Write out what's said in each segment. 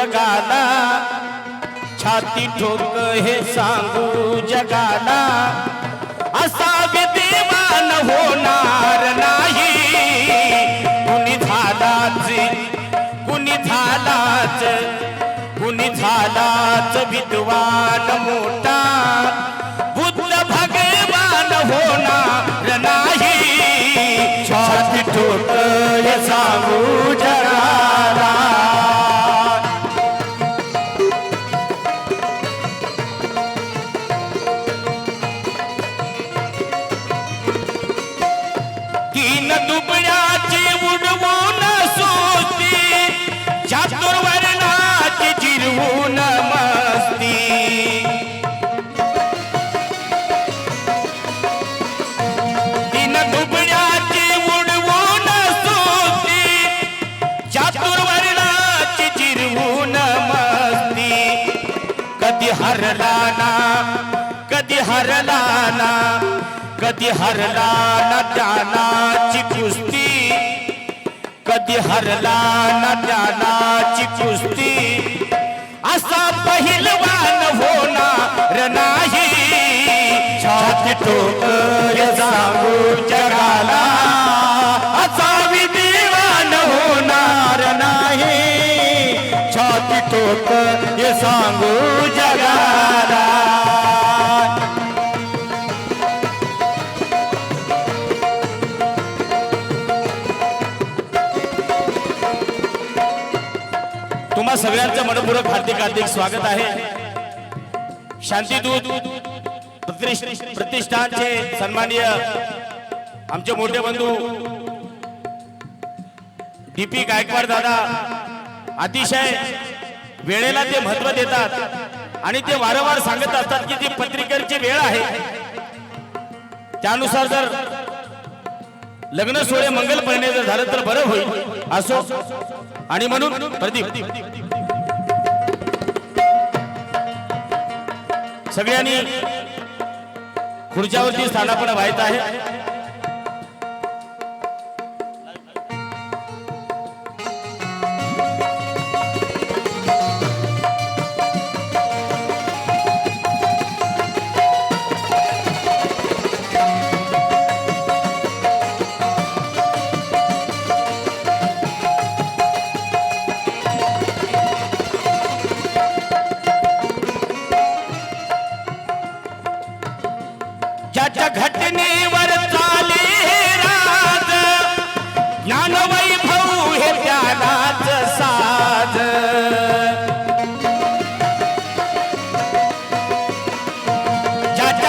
जगाला. छाती ठोक हे सांगू जगाला. असा विद्यमान होणार नाही. कुणी झालाच कुणी झालाच कुणी झालाच विद्वान मोठा. कधी हरला ना कधी हरला ना कधी हरला ना ज्ञानाची कुस्ती. कधी हरला ना ज्ञानाची कुस्ती. असा पहिलवान होणार नाही. छाती ठोक सांगू जगाला. ठोक हे सांगू जगाला. तुम्हा सगळ्यांचं मनपूर्वक हार्दिक हार्दिक स्वागत आहे. शांतीदूत प्रतिष्ठानचे सन्माननीय आमचे मोठे बंधू डीपी गायकवाड दादा अतिशय वेळेला ते महत्त्व देतात. आणि ते वारंवार सांगत असतात की ती पत्रिकेची वेळ आहे. त्यानुसार जर लग्न सोहळे मंगल महिने जर झालं तर बरं होईल. असो. आणि म्हणून प्रदीप. सगळ्यांनी खुर्च्यावरती स्थानापणा व्हायचं आहे.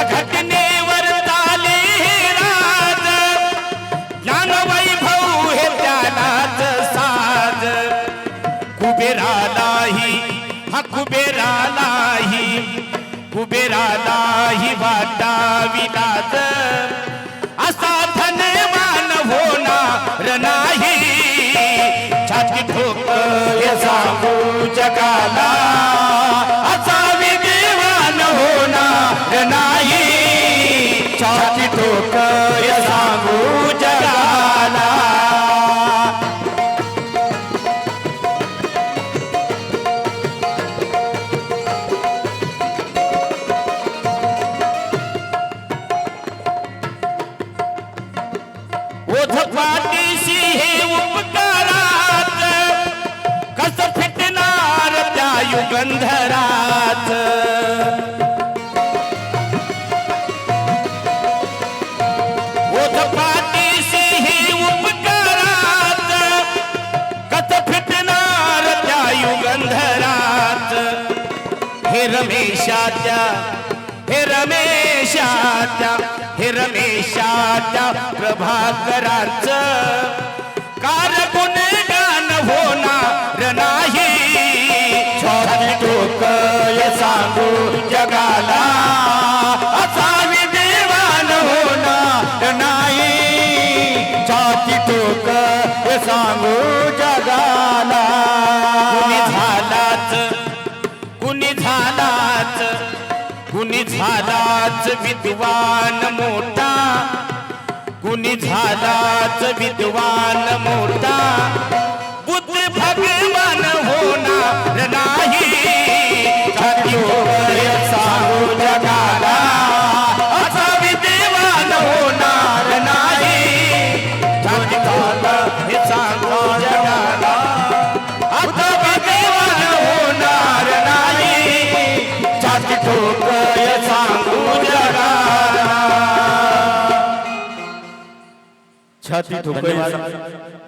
घटनेवर चाले हे राज. ज्ञानवैभव हे त्यालाच साज. कुबेरालाही हा कुबेरालाही कुबेरालाही वाटाविलाच असा धनवान होणार नाही. छाती ठोक सांगू जगाला. असा विदेवान होणार नाही. छाती ठोक हे सांगू जगाला ओझ पाठीशी हे उपकारात कस फिटणार त्या युगंधरात रमेशाच्या हे रमेशाच्या हे रमेशाच्या प्रभाकराच। कार गुणगान होणार नाही। छाती टोक हे सांगू जगाला। असावी देवान होणार नाही। कुणी झालाच कुणी झालाच विद्वान मोठा. कुणी झालाच विद्वान मोठा. छाती ठोकून